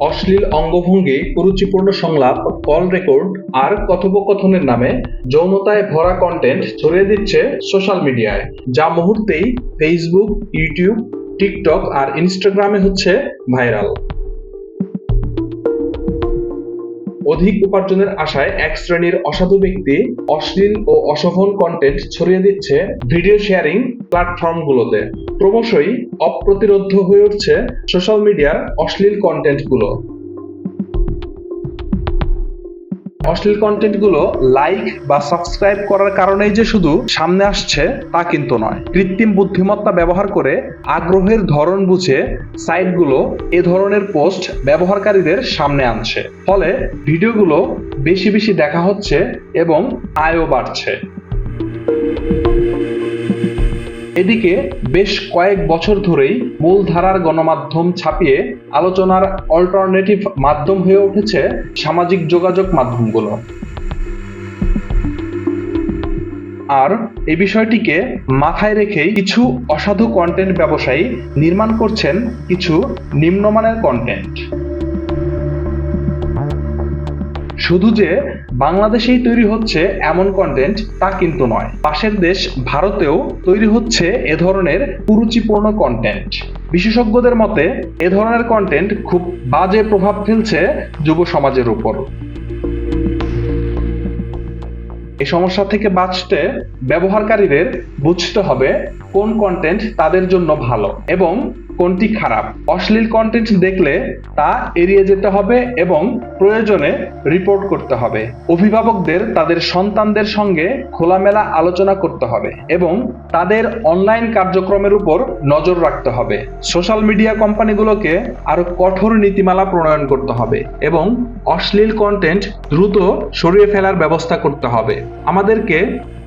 অশ্লীল অঙ্গভঙ্গি, কুরুচিপূর্ণ সংলাপ কল রেকর্ড আর কথোপকথনের নামে যৌনতায় ভরা কন্টেন্ট ছড়িয়ে দিচ্ছে সোশ্যাল মিডিয়ায় যা মুহূর্তেই ফেসবুক ইউটিউব টিকটক আর ইনস্টাগ্রামে হচ্ছে ভাইরাল অধিক উপার্জনের আশায় এক শ্রেণির অসাধু ব্যক্তি অশ্লীল ও অশোভন কন্টেন্ট ছড়িয়ে দিচ্ছে ভিডিও শেয়ারিং প্ল্যাটফর্মগুলোতে ক্রমশই অপ্রতিরোধ হয়ে উঠছে সোশ্যাল মিডিয়ার অশ্লীল কন্টেন্টগুলো অশ্লীল কন্টেন্টগুলো লাইক বা সাবস্ক্রাইব করার কারণেই যে শুধু সামনে আসছে, তা কিন্তু নয়। কৃত্রিম বুদ্ধিমত্তা ব্যবহার করে আগ্রহের ধরন বুঝে সাইটগুলো এ ধরনের পোস্ট ব্যবহারকারীদের সামনে আনছে। ফলে ভিডিওগুলো বেশি বেশি দেখা হচ্ছে এবং আয়ও বাড়ছে। এদিকে বেশ কয়েক বছর ধরেই মূলধারার গণমাধ্যম ছাপিয়ে আলোচনার অল্টারনেটিভ মাধ্যম হয়ে উঠেছে সামাজিক যোগাযোগ মাধ্যমগুলো। আর এই বিষয়টিকে মাথায় রেখেই কিছু অসাধু কন্টেন্ট ব্যবসায়ী নির্মাণ করছেন কিছু নিম্নমানের কন্টেন্ট শুধু যে বাংলাদেশেই তৈরি হচ্ছে এমন কন্টেন্ট তা কিন্তু নয়। পাশের দেশ ভারতেও তৈরি হচ্ছে এ ধরনের কুরুচিপূর্ণ কন্টেন্ট বিশেষজ্ঞদের মতে, এ ধরনের কন্টেন্ট খুব বাজে প্রভাব ফেলছে যুব সমাজের উপর। এই সমস্যা থেকে বাঁচতে ব্যবহারকারীদের বুঝতে হবে কোন কন্টেন্ট তাদের জন্য ভালো এবং কোনটি খারাপ? অশ্লীল কন্টেন্ট দেখলে তা এড়িয়ে যেতে হবে এবং প্রয়োজনে রিপোর্ট করতে হবে। অভিভাবকদের, তাদের সন্তানদের সঙ্গে খোলামেলা আলোচনা করতে হবে এবং তাদের অনলাইন কার্যক্রমের উপর নজর রাখতে হবে। সোশ্যাল মিডিয়া কোম্পানিগুলোকে আরও কঠোর নীতিমালা প্রণয়ন করতে হবে এবং অশ্লীল কন্টেন্ট দ্রুত সরিয়ে ফেলার ব্যবস্থা করতে হবে। আমাদেরকে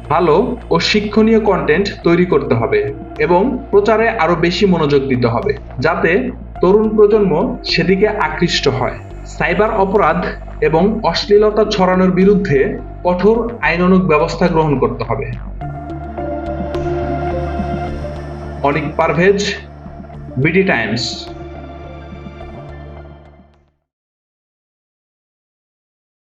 ভালো ও শিক্ষণীয় কন্টেন্ট তৈরি করতে হবে এবং প্রচারে আরও বেশি মনোযোগ দিতে হবে, যাতে তরুণ প্রজন্ম সেদিকে আকৃষ্ট হয়। সাইবার অপরাধ এবং অশ্লীলতা ছড়ানোর বিরুদ্ধে কঠোর আইনানুগ ব্যবস্থা গ্রহণ করতে হবে। Anik Parvez, BD Times.